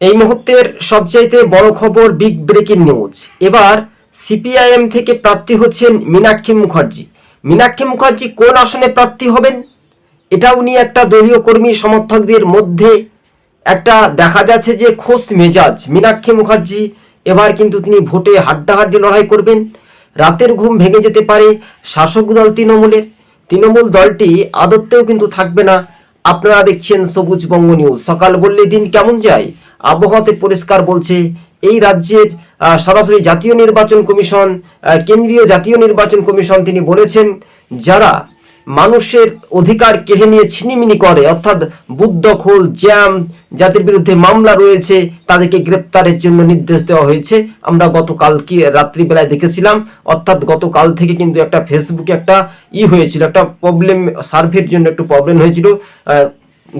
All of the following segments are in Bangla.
এই মুহূর্তের সবচাইতে বড় খবর বিগ ব্রেকিং নিউজ। এবার সিপিআইএম থেকে প্রার্থী হচ্ছেন মীনাক্ষী মুখার্জি। মীনাক্ষী মুখার্জি কোন আসনে প্রার্থী হবেন? এটাও নিয়ে একটা দলীয় কর্মী সমর্থকদের মধ্যে একটা দেখা যাচ্ছে যে খোশ মেজাজ। মীনাক্ষী মুখার্জি এবার কিন্তু তিনি ভোটে হাড্ডাহাড্ডি লড়াই করবেন। রাতের ঘুম ভেঙে যেতে পারে শাসক দল তৃণমূলের। তৃণমূল দলটি আদত্তেও কিন্তু থাকবে না। আপনারা দেখছেন সবুজ বঙ্গ নিউজ। সকাল বললে দিন কেমন যায়? আবহাওয়াতে পরিষ্কার বলছে, এই রাজ্যের সরাসরি জাতীয় নির্বাচন কমিশন কেন্দ্রীয় জাতীয় নির্বাচন কমিশন তিনি বলেছেন, যারা মানুষের অধিকার কেড়ে নিয়ে ছিনিমিনি করে, অর্থাৎ বুদ্ধখোল জ্যাম, যাদের বিরুদ্ধে মামলা রয়েছে, তাদেরকে গ্রেপ্তারের জন্য নির্দেশ দেওয়া হয়েছে। আমরা গতকাল কি রাত্রিবেলায় দেখেছিলাম, অর্থাৎ গতকাল থেকে কিন্তু একটা ফেসবুকে একটা ই হয়েছিল, একটা প্রবলেম সার্ভের জন্য একটু প্রবলেম হয়েছিল।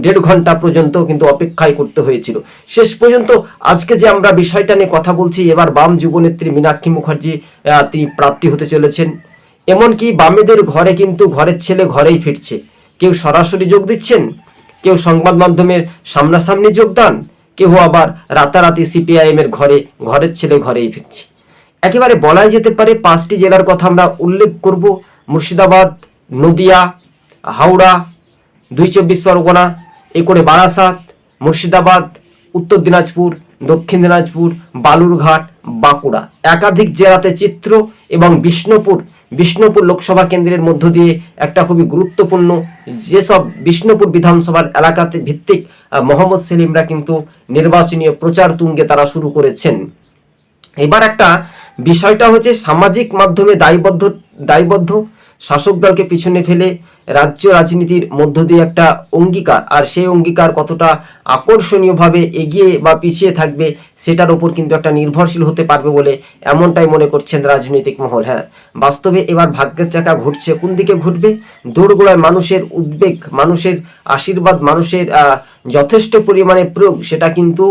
দেড় ঘণ্টা পর্যন্ত কিন্তু অপেক্ষায় করতে হয়েছিল। শেষ পর্যন্ত আজকে যে আমরা বিষয়টা নিয়ে কথা বলছি, এবার বাম যুবনেত্রী মীনাক্ষী মুখার্জি তিনি প্রাপ্তি হতে চলেছেন। এমনকি বামেদের ঘরে কিন্তু ঘরের ছেলে ঘরেই ফিরছে। কেউ সরাসরি যোগ দিচ্ছেন, কেউ সংবাদ মাধ্যমের সামনাসামনি যোগদান কেউ আবার রাতারাতি সিপিআইএম এর ঘরে, ঘরের ছেলে ঘরেই ফিরছে। একেবারে বলাই যেতে পারে পাঁচটি জেলার কথা আমরা উল্লেখ করব। মুর্শিদাবাদ, নদিয়া, হাওড়া দুই চব্বিশ পরগনা এ করে বারাসাত, মুর্শিদাবাদ, উত্তর দিনাজপুর, দক্ষিণ দিনাজপুর, বালুরঘাট, বাঁকুড়া। একাধিক জেলাতে চিত্র এবং বিষ্ণুপুর বিষ্ণুপুর লোকসভা কেন্দ্রের মধ্য দিয়ে একটা খুবই গুরুত্বপূর্ণ যেসব বিষ্ণুপুর বিধানসভার এলাকাতে ভিত্তিক মোহাম্মদ সেলিমরা কিন্তু নির্বাচনী প্রচার তুঙ্গে তারা শুরু করেছেন। এবার একটা বিষয়টা হচ্ছে সামাজিক মাধ্যমে দায়বদ্ধ দায়বদ্ধ শাসক দলকে পিছনে ফেলে রাজ্য রাজনীতির মধ্য দিয়ে একটা অঙ্গীকার, আর সেই অঙ্গীকার কতটা আকর্ষণীয়ভাবে এগিয়ে বা পিছিয়ে থাকবে সেটার উপর কিন্তু একটা নির্ভরশীল হতে পারবে বলে এমনটাই মনে করছেন রাজনৈতিক মহল। হ্যাঁ বাস্তবে এবার ভাগ্যের চাকা ঘুরছে, কোন দিকে ঘুরবে? দৌড়গোড়ায় মানুষের উদ্বেগ, মানুষের আশীর্বাদ, মানুষের যথেষ্ট পরিমাণে প্রয়োগ, সেটা কিন্তু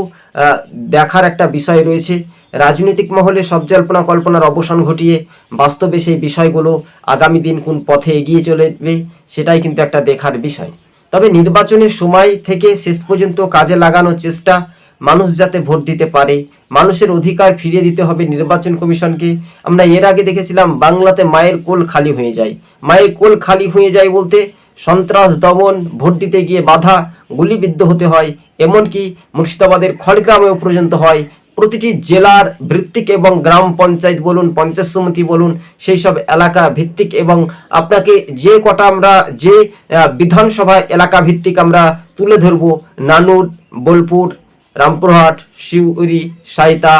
দেখার একটা বিষয় রয়েছে। রাজনৈতিক মহলে সব জল্পনা কল্পনার অবসান ঘটিয়ে বাস্তবে সেই বিষয়গুলো আগামী দিন কোন পথে এগিয়ে চলবে সেটাই কিন্তু একটা দেখার বিষয়। তবে নির্বাচনের সময় থেকে শেষ পর্যন্ত কাজে লাগানোর চেষ্টা মানুষ যাতে ভোট দিতে পারে, মানুষের অধিকার ফিরিয়ে দিতে হবে নির্বাচন কমিশনকে। আমরা এর আগে দেখেছিলাম বাংলাতে মায়ের কোল খালি হয়ে যায়। মায়ের কোল খালি হয়ে যায় বলতে সন্ত্রাস, দমন, ভোট দিতে গিয়ে বাধা, গুলিবিদ্ধ হতে হয়। এমনকি মুর্শিদাবাদের খড়গ্রামেও পর্যন্ত হয় প্রতিটি জেলার ভিত্তিক এবং গ্রাম পঞ্চায়েত বলুন, পঞ্চায়েত সমিতি বলুন, সেই সব এলাকা ভিত্তিক এবং আপনাকে যে কটা আমরা, যে বিধানসভা এলাকা ভিত্তিক আমরা তুলে ধরব, নানুর, বোলপুর, রামপুরহাট, শিউরি, সাইতা,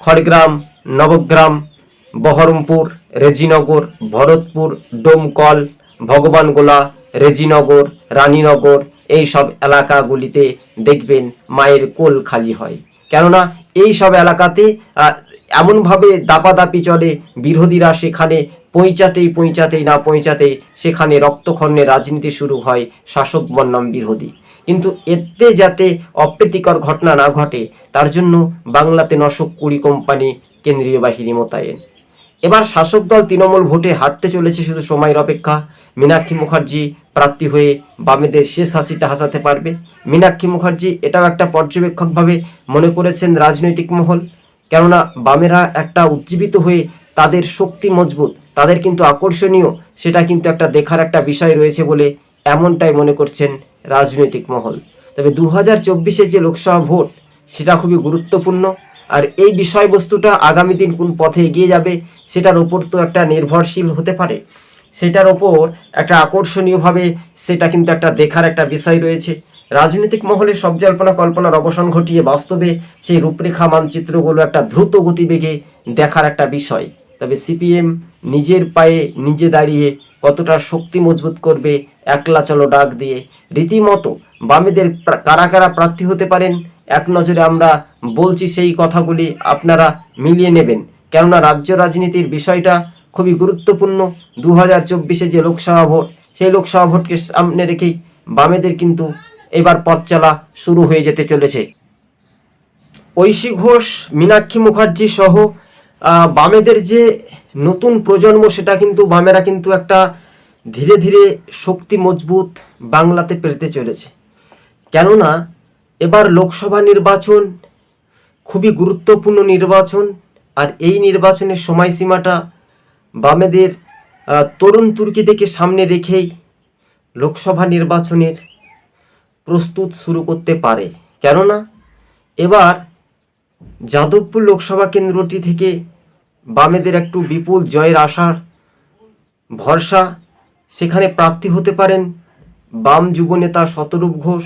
খড়গ্রাম, নবগ্রাম, বহরমপুর, রেজিনগর, ভরতপুর, ডোমকল, ভগবানগোলা, রেজিনগর, রানীনগর, এই সব এলাকাগুলিতে দেখবেন মায়ের কোল খালি হয়। কেননা এই সব এলাকাতে এমনভাবে দাপাদাপি চলে, বিরোধীরা সেখানে পৌঁছাতেই পৌঁছাতেই না পৌঁছাতেই সেখানে রক্তক্ষণ্ণের রাজনীতি শুরু হয় শাসক বন্যাম বিরোধী। কিন্তু এতে যাতে অপ্রীতিকর ঘটনা না ঘটে, তার জন্য বাংলাতে নশো কুড়ি কোম্পানি কেন্দ্রীয় বাহিনী মোতায়েন। এবার শাসক দল তৃণমূল ভোটে হারতে চলেছে শুধু সময়ের অপেক্ষা। মীনাক্ষী মুখার্জি প্রার্থী হয়ে বামেদের শেষ হাসিটা হাসাতে পারবে। মীনাক্ষী মুখার্জি এটাও একটা পর্যবেক্ষকভাবে মনে করেছেন রাজনৈতিক মহল। কেননা বামেরা একটা উজ্জীবিত হয়ে তাদের শক্তি মজবুত, তাদের কিন্তু আকর্ষণীয়, সেটা কিন্তু একটা দেখার একটা বিষয় রয়েছে বলে এমনটাই মনে করছেন রাজনৈতিক মহল। তবে দু হাজার যে লোকসভা ভোট, সেটা খুবই গুরুত্বপূর্ণ। আর এই বিষয়বস্তুটা আগামী দিন কোন পথে এগিয়ে যাবে, সেটার ওপর তো একটা নির্ভরশীল হতে পারে। সেটার ওপর একটা আকর্ষণীয়ভাবে সেটা কিন্তু একটা দেখার একটা বিষয় রয়েছে। রাজনৈতিক মহলে সব জল্পনা কল্পনার অবসান ঘটিয়ে বাস্তবে সেই রূপরেখা মানচিত্রগুলো একটা দ্রুত গতিবেগে দেখার একটা বিষয়। তবে সিপিএম নিজের পায়ে নিজে দাঁড়িয়ে কতটা শক্তি মজবুত করবে একলা চলো ডাক দিয়ে। রীতিমতো বামেদের কারা কারা প্রার্থী হতে পারেন, এক নজরে আমরা বলছি সেই কথাগুলি আপনারা মিলিয়ে নেবেন। কেননা রাজ্য রাজনীতির বিষয়টা খুবই গুরুত্বপূর্ণ। দু হাজার চব্বিশে যে লোকসভা ভোট, সেই লোকসভা ভোটকে সামনে রেখেই বামেদের কিন্তু এবার পথ চলা শুরু হয়ে যেতে চলেছে। ঐশী ঘোষ, মীনাক্ষী মুখার্জি সহ বামেদের যে নতুন প্রজন্ম, সেটা কিন্তু বামেরা কিন্তু একটা ধীরে ধীরে শক্তি মজবুত বাংলাতে পেতে চলেছে। কেননা, এবার লোকসভা নির্বাচন খুবই গুরুত্বপূর্ণ নির্বাচন, আর এই নির্বাচনের সময়সীমাটা বামেদের তরুণ তুর্কিদেরকে সামনে রেখেই লোকসভা নির্বাচনের প্রস্তুত শুরু করতে পারে। কেননা এবার যাদবপুর লোকসভা কেন্দ্রটি থেকে বামেদের একটু বিপুল জয়ের আশার ভরসা, সেখানে প্রার্থী হতে পারেন বাম যুবনেতা শতরূপ ঘোষ।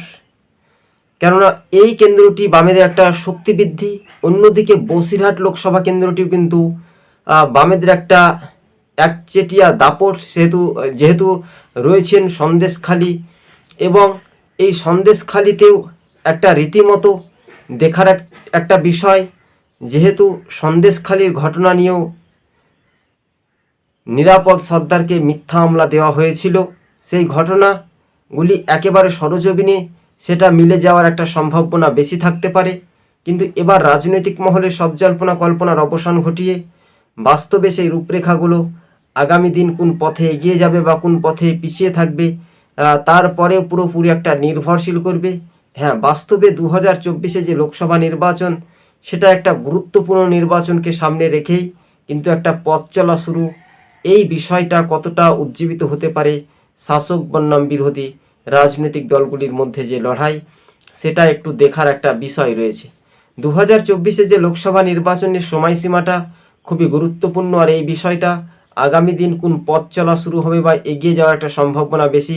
কেননা এই কেন্দ্রটি বামেদের একটা শক্তি বৃদ্ধি, অন্যদিকে বসিরহাট লোকসভা কেন্দ্রটি কিন্তু বামেদের একটা একচেটিয়া দাপট সেহেতু, যেহেতু রয়েছেন সন্দেশখালি এবং এই সন্দেশখালিতেও একটা রীতিমতো দেখার এক- একটা বিষয়, যেহেতু সন্দেশখালির ঘটনা নিয়েও নিরাপদ সর্দারকে মিথ্যা মামলা দেওয়া হয়েছিল, সেই ঘটনাগুলি একেবারে সরজমিনে সেটা মিলে যাওয়ার একটা সম্ভাবনা বেশি থাকতে পারে। কিন্তু এবার রাজনৈতিক মহলে সব জল্পনা কল্পনার অবসান ঘটিয়ে বাস্তবে সেই রূপরেখাগুলো আগামী দিন কোন পথে এগিয়ে যাবে বা কোন পথে পিছিয়ে থাকবে তারপরে পুরোপুরি একটা নির্ভরশীল করবে। হ্যাঁ বাস্তবে দু হাজার চব্বিশে যে লোকসভা নির্বাচন, সেটা একটা গুরুত্বপূর্ণ নির্বাচনকে সামনে রেখেই কিন্তু একটা পথ চলা শুরু। এই বিষয়টা কতটা উজ্জীবিত হতে পারে শাসক বনাম বিরোধী রাজনৈতিক দলগুলির মধ্যে যে লড়াই, সেটা একটু দেখার একটা বিষয় রয়েছে। দু হাজার চব্বিশে যে লোকসভা নির্বাচনের সময়সীমাটা খুবই গুরুত্বপূর্ণ আর এই বিষয়টা আগামী দিন কোন পথ চলা শুরু হবে বা এগিয়ে যাওয়ার একটা সম্ভাবনা বেশি,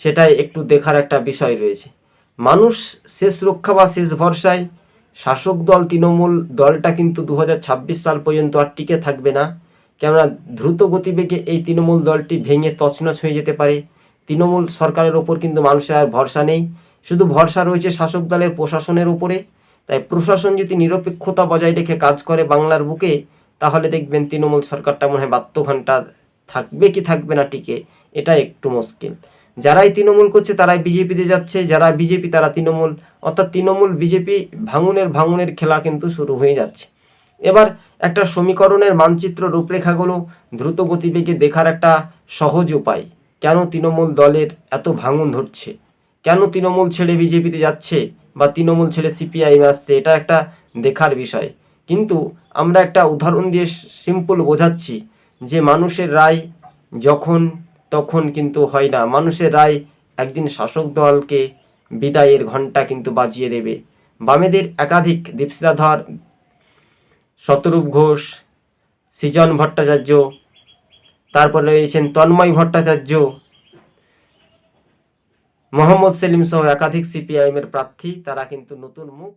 সেটাই একটু দেখার একটা বিষয় রয়েছে। মানুষ শেষ রক্ষা বা শেষ ভরসায় শাসক দল তৃণমূল দলটা কিন্তু দু হাজার ছাব্বিশ সাল পর্যন্ত আর টিকে থাকবে না। কেননা দ্রুত গতিবেগে এই তৃণমূল দলটি ভেঙে তছনছ হয়ে যেতে পারে। তৃণমূল সরকারের ওপর কিন্তু মানুষের আর ভরসা নেই। শুধু ভরসা রয়েছে শাসক দলের প্রশাসনের উপরে। তাই প্রশাসন যদি নিরপেক্ষতা বজায় রেখে কাজ করে বাংলার বুকে তাহলে দেখবেন তৃণমূল সরকারটা মনে হয় বাত্য ঘণ্টা থাকবে কি থাকবে না টিকে, এটা একটু মুশকিল। যারাই তৃণমূল করছে তারাই বিজেপিতে যাচ্ছে, যারা বিজেপি তারা তৃণমূল, অর্থাৎ তৃণমূল বিজেপি ভাঙনের ভাঙনের খেলা কিন্তু শুরু হয়ে যাচ্ছে। এবার একটা সমীকরণের মানচিত্র রূপরেখাগুলো দ্রুত গতিবেগে দেখার একটা সহজ উপায়, কেন তৃণমূল দলের এত ভাঙন ধরছে? কেন তৃণমূল ছেড়ে বিজেপিতে যাচ্ছে বা তৃণমূল ছেড়ে সিপিআইএম আসছে? এটা একটা দেখার বিষয়। কিন্তু আমরা একটা উদাহরণ দিয়ে সিম্পল বোঝাচ্ছি যে মানুষের রায় যখন তখন কিন্তু হয় না। মানুষের রায় একদিন শাসক দলকে বিদায়ের ঘণ্টা কিন্তু বাজিয়ে দেবে। বামেদের একাধিক দীপশিতা ধর শতরূপ ঘোষ, সৃজন ভট্টাচার্য, তারপরে রয়েছেন তন্ময় ভট্টাচার্য, মোহাম্মদ সেলিম সহ একাধিক সিপিআইএমের প্রার্থী, তারা কিন্তু নতুন মুখ